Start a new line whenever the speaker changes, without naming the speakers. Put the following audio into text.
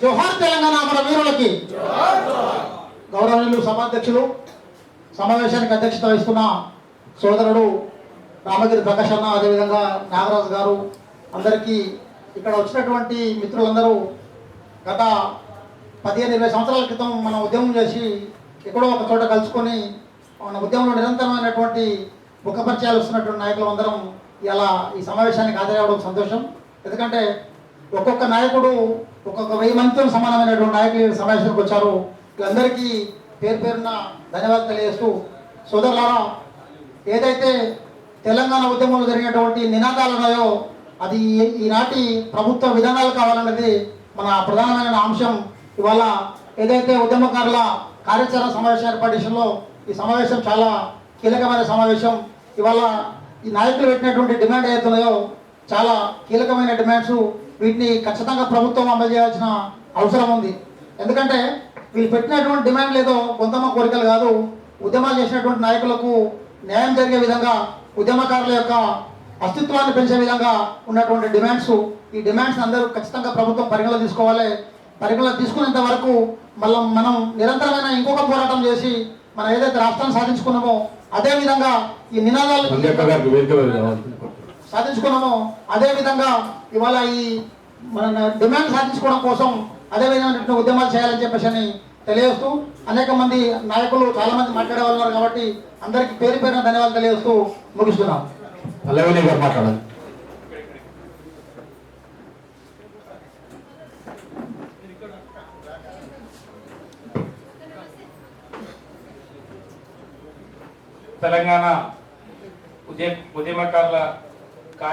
జోహార్ తెలంగాణ మన వీరులకి. గౌరవనీయులు సభాధ్యక్షులు సమావేశానికి అధ్యక్షత వహిస్తున్న సోదరుడు రామగిరి ప్రకాష్ అన్న అదేవిధంగా నాగరాజు గారు అందరికీ ఇక్కడ వచ్చినటువంటి మిత్రులందరూ గత పదిహేను ఇరవై సంవత్సరాల క్రితం మనం ఉద్యమం చేసి ఎక్కడో ఒక చోట కలుసుకొని మన ఉద్యమంలో నిరంతరమైనటువంటి ముఖపరిచయాలు వస్తున్నటువంటి నాయకులు అందరం ఇలా ఈ సమావేశానికి హాజరవడం సంతోషం. ఎందుకంటే ఒక్కొక్క నాయకుడు ఒక్కొక్క వెయ్యి మందితో సమానమైనటువంటి నాయకులు సమావేశానికి వచ్చారు. వీళ్ళందరికీ పేరు పేరున ధన్యవాదాలు తెలియజేస్తూ సోదరులారా ఏదైతే తెలంగాణ ఉద్యమంలో జరిగినటువంటి నినాదాలు ఉన్నాయో అది ఈనాటి ప్రభుత్వ విధానాలు కావాలన్నది మన ప్రధానమైన అంశం. ఇవాళ ఏదైతే ఉద్యమకారుల కార్యాచరణ సమావేశం ఏర్పాటు ఈ సమావేశం చాలా కీలకమైన సమావేశం. ఇవాళ ఈ నాయకులు పెట్టినటువంటి డిమాండ్ ఏదైతున్నాయో చాలా కీలకమైన డిమాండ్స్ వీటిని ఖచ్చితంగా ప్రభుత్వం అమలు చేయాల్సిన అవసరం ఉంది. ఎందుకంటే వీళ్ళు పెట్టినటువంటి డిమాండ్ లేదో కొంతమ కోరికలు కాదు. ఉద్యమాలు చేసినటువంటి నాయకులకు న్యాయం జరిగే విధంగా ఉద్యమకారుల యొక్క అస్తిత్వాన్ని పెంచే విధంగా ఉన్నటువంటి డిమాండ్స్ ఈ డిమాండ్స్ అందరూ ఖచ్చితంగా ప్రభుత్వం పరిగణలో తీసుకోవాలి. పరిగణలో తీసుకునేంత వరకు మళ్ళీ మనం నిరంతరమైన ఇంకొక పోరాటం చేసి మనం ఏదైతే రాష్ట్రాన్ని సాధించుకున్నామో అదే విధంగా ఈ నినాదాలు సాధించుకున్నామో. అదే విధంగా ఇవాళ ఈ మన డిమాండ్ సాధించుకోవడం కోసం అదే విధమైనటువంటి ఉద్యమాలు చేయాలని చెప్పేసి అని తెలియజేస్తూ అనేక మంది నాయకులు చాలా మంది మాట్లాడే వాళ్ళు ఉన్నారు కాబట్టి అందరికీ పేరు పేరున ధన్యవాదాలు తెలియజేస్తూ ముగిస్తున్నాం.
గారు మాట్లాడాలి.
తెలంగాణ ఉద్య ఉద్యమకారుల